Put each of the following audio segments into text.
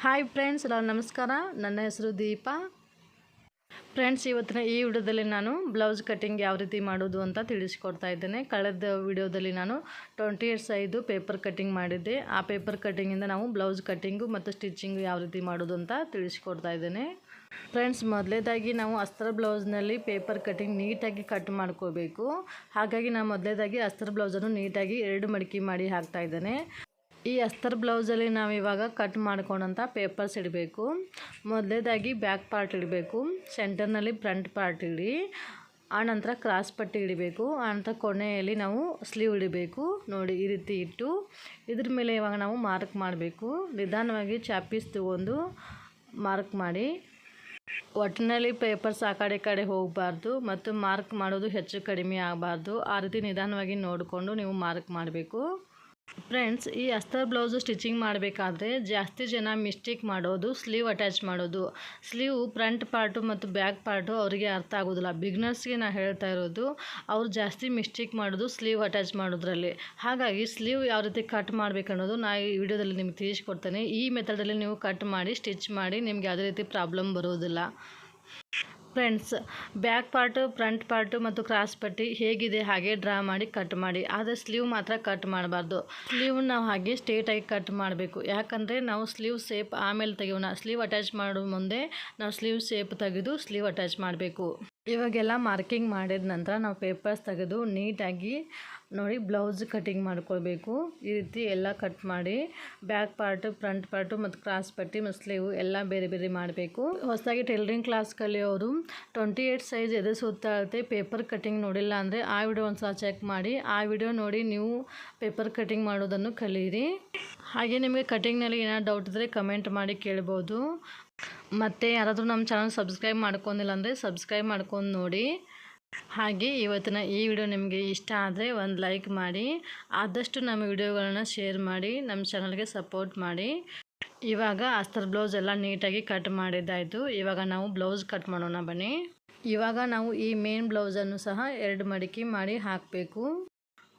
Hi friends ಎಲ್ಲ ನಮಸ್ಕಾರ. ನನ್ನ ಹೆಸರು ದೀಪಾ. ಫ್ರೆಂಡ್ಸ್, ಇವತ್ತಿನ ಈ ವಿಡಿಯೋದಲ್ಲಿ ನಾನು ಬ್ಲೌಸ್ ಕಟ್ಟಿಂಗ್ ಯಾವ ರೀತಿ ಮಾಡೋದು ಅಂತ ತಿಳಿಸ್ಕೊಡ್ತಾ ಇದ್ದೇನೆ. ಕಳೆದ ವಿಡಿಯೋದಲ್ಲಿ ನಾನು twenty eight size paper cutting ಮಾಡಿದ್ದೆ. ಆ ಪೇಪರ್ ಕಟ್ಟಿಂಗಿಂದ ನಾವು ಬ್ಲೌಸ್ ಕಟ್ಟಿಂಗು ಮತ್ತು ಸ್ಟಿಚಿಂಗು ಯಾವ ರೀತಿ ಮಾಡೋದು ಅಂತ ತಿಳಿಸ್ಕೊಡ್ತಾ ಇದ್ದೇನೆ. ಫ್ರೆಂಡ್ಸ್, ಮೊದಲೇದಾಗಿ ನಾವು ಅಸ್ತ್ರ ಬ್ಲೌಸ್ನಲ್ಲಿ ಪೇಪರ್ ಕಟ್ಟಿಂಗ್ ನೀಟಾಗಿ ಕಟ್ ಮಾಡ್ಕೋಬೇಕು. ಹಾಗಾಗಿ ನಾನು ಮೊದಲೇದಾಗಿ ಅಸ್ತ್ರ ಬ್ಲೌಸನ್ನು ನೀಟಾಗಿ ಎರಡು ಮಡಿಕೆ ಮಾಡಿ ಹಾಕ್ತಾ ಇದ್ದೇನೆ. ಈ ಅಸ್ತರ್ ಬ್ಲೌಸಲ್ಲಿ ನಾವು ಇವಾಗ ಕಟ್ ಮಾಡ್ಕೊಂಡಂಥ ಪೇಪರ್ಸ್ ಇಡಬೇಕು. ಮೊದಲೇದಾಗಿ ಬ್ಯಾಕ್ ಪಾರ್ಟ್ ಇಡಬೇಕು. ಸೆಂಟರ್ನಲ್ಲಿ ಫ್ರಂಟ್ ಪಾರ್ಟ್ ಇಡಿ. ಆನಂತರ ಕ್ರಾಸ್ ಪಟ್ಟಿ ಇಡಬೇಕು. ಆನಂತರ ಕೊನೆಯಲ್ಲಿ ನಾವು ಸ್ಲೀವ್ ಇಡಬೇಕು. ನೋಡಿ, ಈ ರೀತಿ ಇಟ್ಟು ಇದ್ರ ಮೇಲೆ ಇವಾಗ ನಾವು ಮಾರ್ಕ್ ಮಾಡಬೇಕು. ನಿಧಾನವಾಗಿ ಚಾಪೀಸ್ ತಗೊಂಡು ಮಾರ್ಕ್ ಮಾಡಿ. ಒಟ್ಟಿನಲ್ಲಿ ಪೇಪರ್ಸ್ ಆ ಕಡೆ ಕಡೆ ಹೋಗಬಾರ್ದು ಮತ್ತು ಮಾರ್ಕ್ ಮಾಡೋದು ಹೆಚ್ಚು ಕಡಿಮೆ ಆಗಬಾರ್ದು. ಆ ರೀತಿ ನಿಧಾನವಾಗಿ ನೋಡಿಕೊಂಡು ನೀವು ಮಾರ್ಕ್ ಮಾಡಬೇಕು. ಫ್ರೆಂಡ್ಸ್ ಈ ಅಸ್ತರ್ ಬ್ಲೌಸು ಸ್ಟಿಚಿಂಗ್ ಮಾಡಬೇಕಾದ್ರೆ ಜಾಸ್ತಿ ಜನ ಮಿಸ್ಟೇಕ್ ಮಾಡೋದು ಸ್ಲೀವ್ ಅಟ್ಯಾಚ್ ಮಾಡೋದು. ಸ್ಲೀವ್ ಫ್ರಂಟ್ ಪಾರ್ಟು ಮತ್ತು ಬ್ಯಾಕ್ ಪಾರ್ಟು ಅವರಿಗೆ ಅರ್ಥ ಆಗೋದಿಲ್ಲ. ಬಿಗ್ನರ್ಸ್ಗೆ ನಾನು ಹೇಳ್ತಾ ಇರೋದು, ಅವ್ರು ಜಾಸ್ತಿ ಮಿಸ್ಟೇಕ್ ಮಾಡೋದು ಸ್ಲೀವ್ ಅಟ್ಯಾಚ್ ಮಾಡೋದ್ರಲ್ಲಿ. ಹಾಗಾಗಿ ಸ್ಲೀವ್ ಯಾವ ರೀತಿ ಕಟ್ ಮಾಡಬೇಕನ್ನೋದು ನಾನು ಈ ವಿಡಿಯೋದಲ್ಲಿ ನಿಮ್ಗೆ ತಿಳಿಸ್ಕೊಡ್ತೇನೆ. ಈ ಮೆಥಡಲ್ಲಿ ನೀವು ಕಟ್ ಮಾಡಿ ಸ್ಟಿಚ್ ಮಾಡಿ ನಿಮ್ಗೆ ಯಾವುದೇ ರೀತಿ ಪ್ರಾಬ್ಲಮ್ ಬರೋದಿಲ್ಲ. Friends, back part, front part ಮತ್ತು ಕ್ರಾಸ್ ಪಟ್ಟಿ ಹೇಗಿದೆ ಹಾಗೆ ಡ್ರಾ ಮಾಡಿ ಕಟ್ ಮಾಡಿ. ಆದರೆ ಸ್ಲೀವ್ ಮಾತ್ರ ಕಟ್ ಮಾಡಬಾರ್ದು. ಸ್ಲೀವ್ ನಾವು ಹಾಗೆ ಸ್ಟ್ರೇಟಾಗಿ ಕಟ್ ಮಾಡಬೇಕು. ಯಾಕಂದರೆ ನಾವು ಸ್ಲೀವ್ ಸೇಪ್ ಆಮೇಲೆ ತೆಗೆಯೋಣ. ಸ್ಲೀವ್ ಅಟ್ಯಾಚ್ ಮಾಡೋ ಮುಂದೆ ನಾವು ಸ್ಲೀವ್ ಸೇಪ್ ತೆಗೆದು ಸ್ಲೀವ್ ಅಟ್ಯಾಚ್ ಮಾಡಬೇಕು. ಇವಾಗೆಲ್ಲ ಮಾರ್ಕಿಂಗ್ ಮಾಡಿದ ನಂತರ ನಾವು ಪೇಪರ್ಸ್ ತೆಗೆದು ನೀಟಾಗಿ ನೋಡಿ ಬ್ಲೌಸ್ ಕಟಿಂಗ್ ಮಾಡ್ಕೊಳ್ಬೇಕು. ಈ ರೀತಿ ಎಲ್ಲ ಕಟ್ ಮಾಡಿ ಬ್ಯಾಕ್ ಪಾರ್ಟು, ಫ್ರಂಟ್ ಪಾರ್ಟು ಮತ್ತು ಕ್ರಾಸ್ ಪಟ್ಟಿ ಮತ್ತು ಸ್ಲೀವ್ ಎಲ್ಲ ಬೇರೆ ಬೇರೆ ಮಾಡಬೇಕು. ಹೊಸದಾಗಿ ಟೈಲರಿಂಗ್ ಕ್ಲಾಸ್ ಕಲಿಯೋರು ಟ್ವೆಂಟಿ ಏಯ್ಟ್ ಸೈಜ್ ಎದೆ ಇರುತ್ತೆ. ಪೇಪರ್ ಕಟಿಂಗ್ ನೋಡಿಲ್ಲ ಅಂದರೆ ಆ ವಿಡಿಯೋ ಒಂದು ಸಲ ಚೆಕ್ ಮಾಡಿ. ಆ ವಿಡಿಯೋ ನೋಡಿ ನೀವು ಪೇಪರ್ ಕಟಿಂಗ್ ಮಾಡೋದನ್ನು ಕಲೀರಿ. ಹಾಗೆ ನಿಮಗೆ ಕಟಿಂಗ್ನಲ್ಲಿ ಏನಾದ್ರು ಡೌಟ್ ಇದ್ದರೆ ಕಮೆಂಟ್ ಮಾಡಿ ಕೇಳ್ಬೋದು. ಮತ್ತು ಯಾರಾದರೂ ನಮ್ಮ ಚಾನಲ್ ಸಬ್ಸ್ಕ್ರೈಬ್ ಮಾಡ್ಕೊಂಡಿಲ್ಲ ಅಂದರೆ ಸಬ್ಸ್ಕ್ರೈಬ್ ಮಾಡ್ಕೊಂಡು ನೋಡಿ. ಹಾಗೆ ಇವತ್ತಿನ ಈ ವಿಡಿಯೋ ನಿಮಗೆ ಇಷ್ಟ ಆದರೆ ಒಂದು ಲೈಕ್ ಮಾಡಿ, ಆದಷ್ಟು ನಮ್ಮ ವಿಡಿಯೋಗಳನ್ನ ಶೇರ್ ಮಾಡಿ, ನಮ್ಮ ಚಾನಲ್ಗೆ ಸಪೋರ್ಟ್ ಮಾಡಿ. ಇವಾಗ ಅಸ್ತರ್ ಬ್ಲೌಸ್ ಎಲ್ಲ ನೀಟಾಗಿ ಕಟ್ ಮಾಡಿದ್ದಾಯಿತು. ಇವಾಗ ನಾವು ಬ್ಲೌಸ್ ಕಟ್ ಮಾಡೋಣ ಬನ್ನಿ. ಇವಾಗ ನಾವು ಈ ಮೇನ್ ಬ್ಲೌಸನ್ನು ಸಹ ಎರಡು ಮಡಿಕೆ ಮಾಡಿ ಹಾಕಬೇಕು.